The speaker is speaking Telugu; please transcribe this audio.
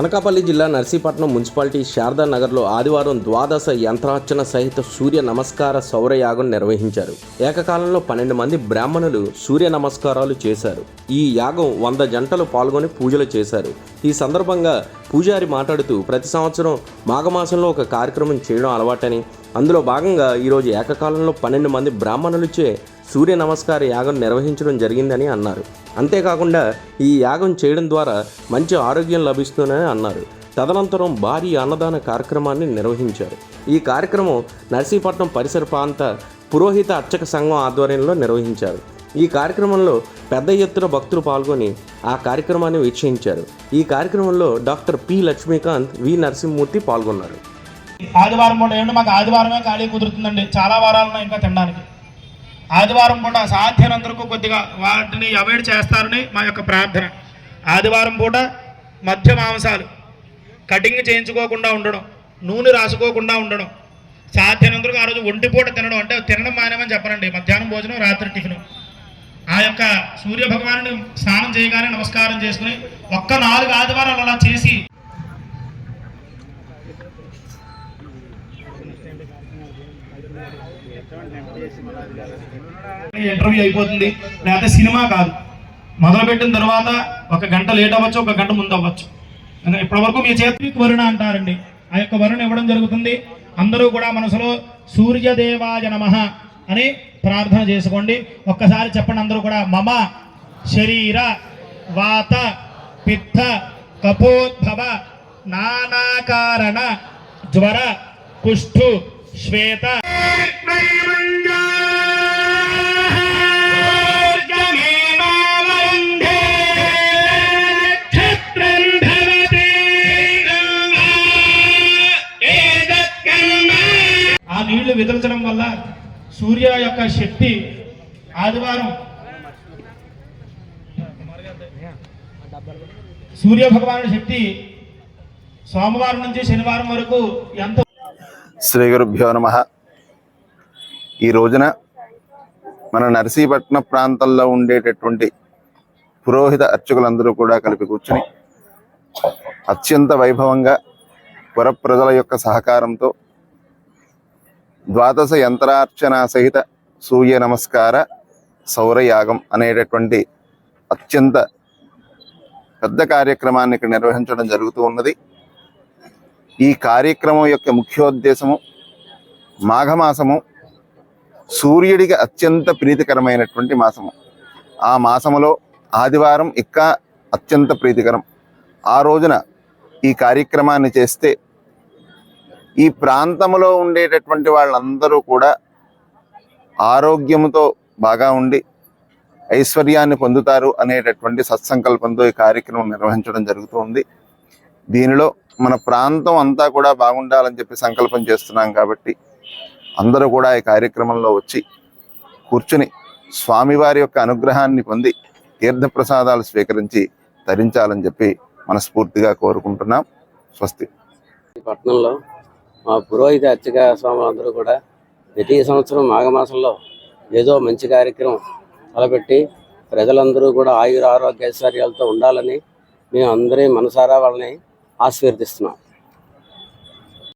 అనకాపల్లి జిల్లా నర్సీపట్నం మున్సిపాలిటీ శారదా నగర్లో ఆదివారం ద్వాదశ యంత్రార్చన సహిత సూర్య నమస్కార సౌరయాగం నిర్వహించారు. ఏకకాలంలో పన్నెండు మంది బ్రాహ్మణులు సూర్య నమస్కారాలు చేశారు. ఈ యాగం వంద జంటలు పాల్గొని పూజలు చేశారు. ఈ సందర్భంగా పూజారి మాట్లాడుతూ ప్రతి సంవత్సరం మాఘమాసంలో ఒక కార్యక్రమం చేయడం అలవాటని. అందులో భాగంగా ఈరోజు ఏకకాలంలో పన్నెండు మంది బ్రాహ్మణులచే సూర్య నమస్కార యాగం నిర్వహించడం జరిగిందని అన్నారు. అంతేకాకుండా ఈ యాగం చేయడం ద్వారా మంచి ఆరోగ్యం లభిస్తుందని అన్నారు. తదనంతరం భారీ అన్నదాన కార్యక్రమాన్ని నిర్వహించారు. ఈ కార్యక్రమం నర్సీపట్నం పరిసర ప్రాంత పురోహిత అర్చక సంఘం ఆధ్వర్యంలో నిర్వహించారు. ఈ కార్యక్రమంలో పెద్ద ఎత్తున భక్తులు పాల్గొని ఆ కార్యక్రమాన్ని వీక్షించారు. ఈ కార్యక్రమంలో doctor P Lakshmikanth V Narasimhamurthy పాల్గొన్నారు. ఆదివారం పూట ఏమంటే మాకు ఆదివారమే ఖాళీ కుదురుతుందండి. చాలా వారాలు ఉన్నాయి ఇంకా తినడానికి. ఆదివారం పూట సాధ్యనంతరకు కొద్దిగా వాటిని అవాయిడ్ చేస్తారని మా యొక్క ప్రార్థన. ఆదివారం పూట మధ్య మాంసాలు. కటింగ్ చేయించుకోకుండా ఉండడం నూనె రాసుకోకుండా ఉండడం సాధ్యనంతరకు ఆ రోజు ఒంటిపూట తినడం అంటే తినడం మానేమని చెప్పనండి. మధ్యాహ్నం భోజనం రాత్రి టిఫిన్. ఆ యొక్క సూర్య భగవాను స్నానం చేయగానే నమస్కారం చేసుకుని ఒక్క నాలుగు ఆదివారాలు అలా చేసి ఇంటర్వ్యూ అయిపోతుంది. లేకపోతే సినిమా కాదు. మొదలుపెట్టిన తర్వాత ఒక గంట లేట్ అవ్వచ్చు ఒక గంట ముందు అవ్వచ్చు. ఇప్పటివరకు మీ చేతికి వరుణ అంటారండి. ఆ యొక్క వరుణ ఇవ్వడం జరుగుతుంది. అందరూ కూడా మనసులో సూర్యదేవాయ నమః అని ప్రార్థన చేసుకోండి. ఒక్కసారి చెప్పండి అందరూ కూడా. మమ శరీర వాత పిత్త కపోద్భవ నానాకారణ జ్వర కుష్ఠు శ్వేత. ఆ నీళ్ళు విదల్చడం వల్ల సూర్య యొక్క శక్తి ఆదివారం సూర్య భగవాను శక్తి సోమవారం నుంచి శనివారం వరకు ఎంత శ్రీ గురుభ్యో నమ. ఈ రోజున మన నర్సీపట్న ప్రాంతంలో ఉండేటటువంటి పురోహిత అర్చకులందరూ కూడా కలిపి కూర్చుని అత్యంత వైభవంగా పుర ప్రజల యొక్క సహకారంతో ద్వాదశ యంత్రార్చన సహిత సూర్య నమస్కార సౌరయాగం అనేటటువంటి అత్యంత పెద్ద కార్యక్రమాన్ని ఇక్కడ నిర్వహించడం జరుగుతూ ఉన్నది. ఈ కార్యక్రమం యొక్క ముఖ్యోద్దేశము మాఘమాసము సూర్యుడికి అత్యంత ప్రీతికరమైనటువంటి మాసము. ఆ మాసములో ఆదివారం ఇంకా అత్యంత ప్రీతికరం. ఆ రోజున ఈ కార్యక్రమాన్ని చేస్తే ఈ ప్రాంతంలో ఉండేటటువంటి వాళ్ళందరూ కూడా ఆరోగ్యముతో బాగా ఉండి ఐశ్వర్యాన్ని పొందుతారు అనేటటువంటి సత్సంకల్పంతో ఈ కార్యక్రమం నిర్వహించడం జరుగుతుంది దీనిలో మన ప్రాంతం అంతా కూడా బాగుండాలని చెప్పి సంకల్పం చేస్తున్నాం కాబట్టి అందరూ కూడా ఈ కార్యక్రమంలో వచ్చి కూర్చుని స్వామివారి యొక్క అనుగ్రహాన్ని పొంది తీర్థప్రసాదాలు స్వీకరించి ధరించాలని చెప్పి మనస్ఫూర్తిగా కోరుకుంటున్నాం. స్వస్తి. ఈ పట్టణంలో మా పురోహిత అర్చక స్వాములందరూ కూడా ప్రతి సంవత్సరం మాఘమాసంలో ఏదో మంచి కార్యక్రమం తలపెట్టి ప్రజలందరూ కూడా ఆయుర ఆరోగ్య ఐశ్వర్యాలతో ఉండాలని మేము అందరి మనసారా వాళ్ళని ఆశీర్వదిస్తున్నాం.